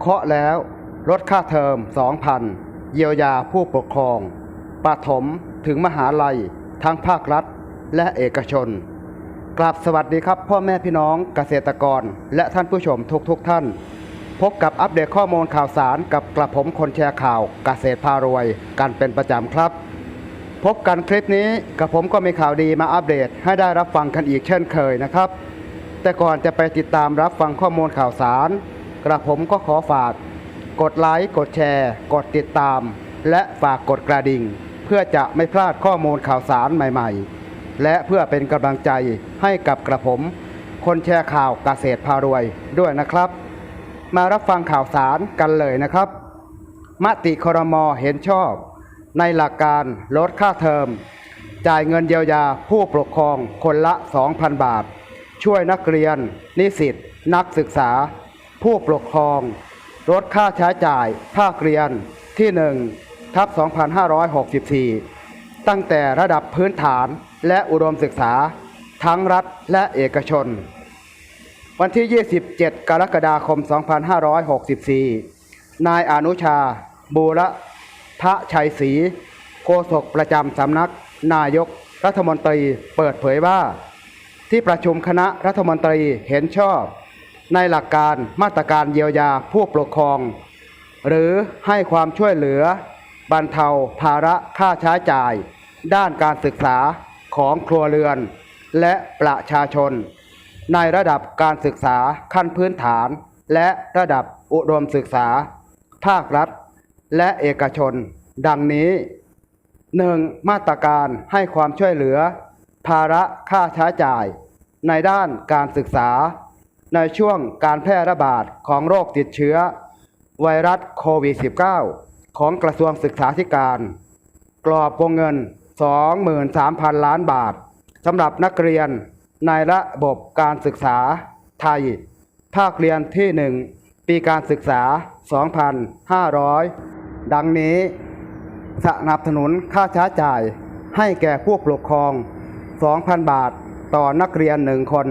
เคาะแล้วลดค่าเทอม 2,000 เยียวยาผู้ปกครองปฐมถึงมหาลัย ทั้งภาครัฐและเอกชน กราบสวัสดีครับ พ่อแม่พี่น้องเกษตรกร และท่านผู้ชมทุกๆทท่าน พบกับอัปเดตข้อมูลข่าวสารกับกระผมคนแชร์ข่าวเกษตรพารวย กันเป็นประจำครับ พบกันคลิปนี้กับผมก็มีข่าวดีมาอัปเดตให้ได้รับฟังกันอีกเช่นเคยนะครับ แต่ก่อนจะไปติดตามรับฟังข้อมูลข่าวสาร กระผมก็ขอฝาก กดไลค์กดแชร์ กดติดตาม และฝากกดกระดิ่ง เพื่อจะไม่พลาดข้อมูลข่าวสารใหม่ๆ และเพื่อเป็นกำลังใจให้กับกระผม คนแชร์ข่าวเกษตรพารวยด้วยนะครับ มารับฟังข่าวสารกันเลยนะครับ มติครมเห็นชอบ ในหลักการลดค่าเทอม จ่ายเงินเยียวยาผู้ปกครองคนละ 2,000 บาท ช่วยนักเรียน นิสิตนักศึกษา ผู้ปกครองลดค่าใช้จ่ายภาคเรียนที่1ทับ2564 ตั้งแต่ระดับพื้นฐานและอุดมศึกษา ทั้งรัฐและเอกชน วันที่ 27 กรกฎาคม 2564 นายอนุชา บูรพระชัยศรีโฆษกประจำสำนัก นายกรัฐมนตรีเปิดเผยว่า ที่ประชุมคณะรัฐมนตรีเห็นชอบ ในหลักการมาตรการเยียวยาผู้ปกครอง หรือให้ความช่วยเหลือบรรเทาภาระค่าใช้จ่าย ด้านการศึกษาของครัวเรือน และประชาชน ในระดับการศึกษาขั้นพื้นฐาน และระดับอุดมศึกษา ภาครัฐ และเอกชน ดังนี้ 1. มาตรการให้ความช่วยเหลือ ภาระค่าใช้จ่าย ในด้านการศึกษา ในช่วงการแพร่ระบาดของโรคติดเชื้อ ไวรัสโควิด -19 ของกระทรวงศึกษาธิการ กรอบวงเงิน 23,000 ล้านบาทสำหรับนักเรียนในระบบการศึกษาไทย ภาคเรียนที่ 1 ปีการศึกษา 2,500 ดังนี้สนับสนุนค่าใช้จ่ายให้แก่ผู้ปกครอง 2,000 บาทต่อนักเรียนหนึ่งคน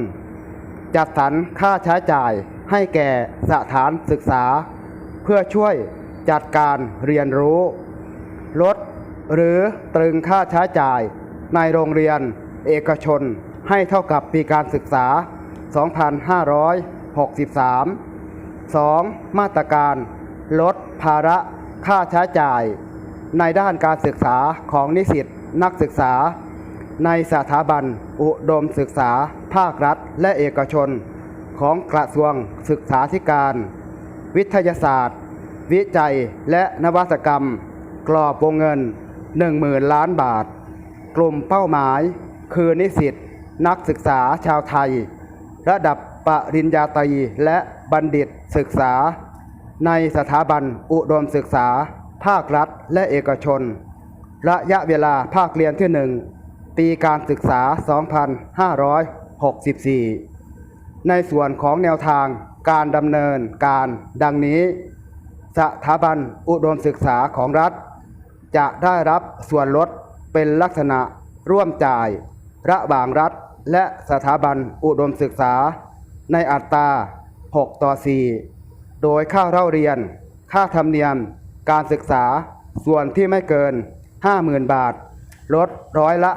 จัดสรรค่าใช้จ่ายให้แก่สถานศึกษา เพื่อช่วยจัดการเรียนรู้ ลดหรือตรึงค่าใช้จ่ายในโรงเรียนเอกชนให้เท่ากับปีการศึกษา 2563 2. มาตรการ ลดภาระค่าใช้จ่าย ในด้านการศึกษาของนิสิตนักศึกษา ในสถาบันอุดมศึกษา ภาครัฐ และเอกชน ของกระทรวงศึกษาธิการ วิทยาศาสตร์ วิจัยและนวัตกรรม กรอบวงเงิน 10,000 ล้านบาท กลุ่มเป้าหมาย คือนิสิตนักศึกษาชาวไทย ระดับปริญญาตรีและบัณฑิตศึกษา ในสถาบันอุดมศึกษา ภาครัฐ และเอกชน ระยะเวลาภาคเรียนที่ 1 ปีการศึกษา 2564 ในส่วนของแนวทางการดำเนินการดังนี้ สถาบันอุดมศึกษาของรัฐ จะได้รับส่วนลดเป็นลักษณะร่วมจ่ายระหว่างรัฐและสถาบันอุดมศึกษา ในอัตรา 6 ต่อ 4 โดยค่าเล่าเรียน ค่าธรรมเนียม การศึกษาส่วนที่ไม่เกิน 50,000 บาท ลดร้อยละ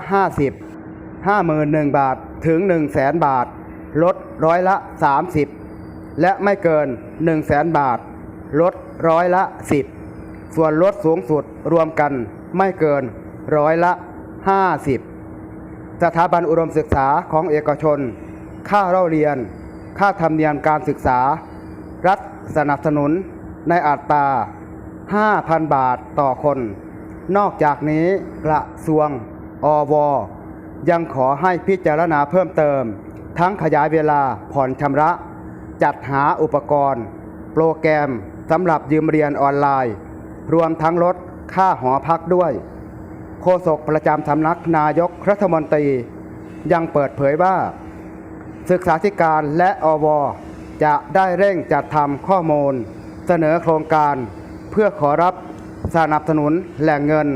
50 51,000 บาทถึง 100,000 บาท ลดร้อยละ 30 และไม่เกิน 100,000 บาท ลดร้อยละ 10 ส่วนลดสูงสุดรวมกันไม่เกินร้อยละ 50 สถาบันอุดมศึกษาของเอกชน ค่าเล่าเรียน ค่าธรรมเนียมการศึกษา รัฐสนับสนุนในอัตรา 5,000 บาทต่อคน นอกจากนี้กระทรวงอว ยังขอให้พิจารณาเพิ่มเติม ทั้งขยายเวลาผ่อนชำระ จัดหาอุปกรณ์ โปรแกรมสำหรับยืมเรียนออนไลน์ รวมทั้งลดค่าหอพักด้วย โฆษกประจำสำนักนายกรัฐมนตรี ยังเปิดเผยว่า ศึกษาธิการและอว จะได้เร่งจัดทำข้อมูล เสนอโครงการ เพื่อขอรับ สนับสนุนแหล่งเงิน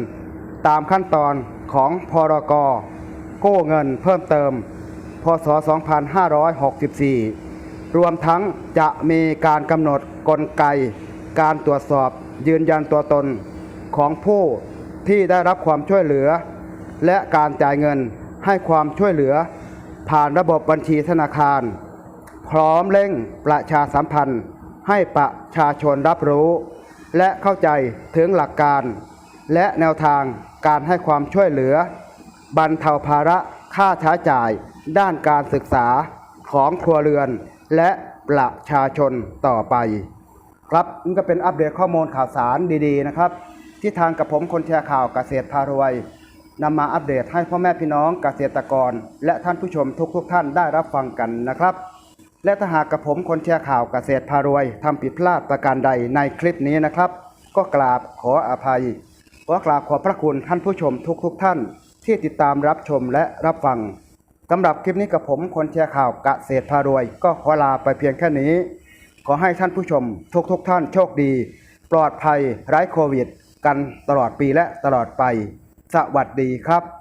ตามขั้นตอนของพรกกู้เงินเพิ่มเติม พศ 2564 รวมทั้งจะมีการกำหนดกลไก การตรวจสอบยืนยันตัวตนของผู้ที่ได้รับความช่วยเหลือ และการจ่ายเงินให้ความช่วยเหลือ ผ่านระบบบัญชีธนาคาร พร้อมเร่งประชาสัมพันธ์ให้ประชาชนรับรู้ และเข้าใจถึงหลักการ และแนวทางการให้ความช่วยเหลือ บรรเทาภาระค่าใช้จ่ายด้านการศึกษาของครัวเรือน และประชาชนต่อไป ครับนี่ก็เป็นอัปเดตข้อมูลข่าวสารดีๆนะครับ ที่ทางกับผมคนแชร์ข่าวเกษตรพารวยนำมาอัปเดตให้พ่อแม่พี่น้องเกษตรกร และท่านผู้ชมทุกๆทท่านได้รับฟังกันนะครับ และถ้าหากกับผมคนแชร์ข่าวกเกษตรพารวยทำผิดพลาดประการใดในคลิปนี้นะครับ ก็กราบขออภัยขอกราบขอบพระคุณท่านผู้ชมทุกๆทท่าน ที่ติดตามรับชมและรับฟังสำหรับคลิปนี้กับผมคนแชร์ข่าวกเกษตรพารวย ก็ขอลาไปเพียงแค่นี้ ขอให้ท่านผู้ชมทุกๆทท่านโชคดี ปลอดภัยไร้โควิด กันตลอดปีและตลอดไป สวัสดีครับ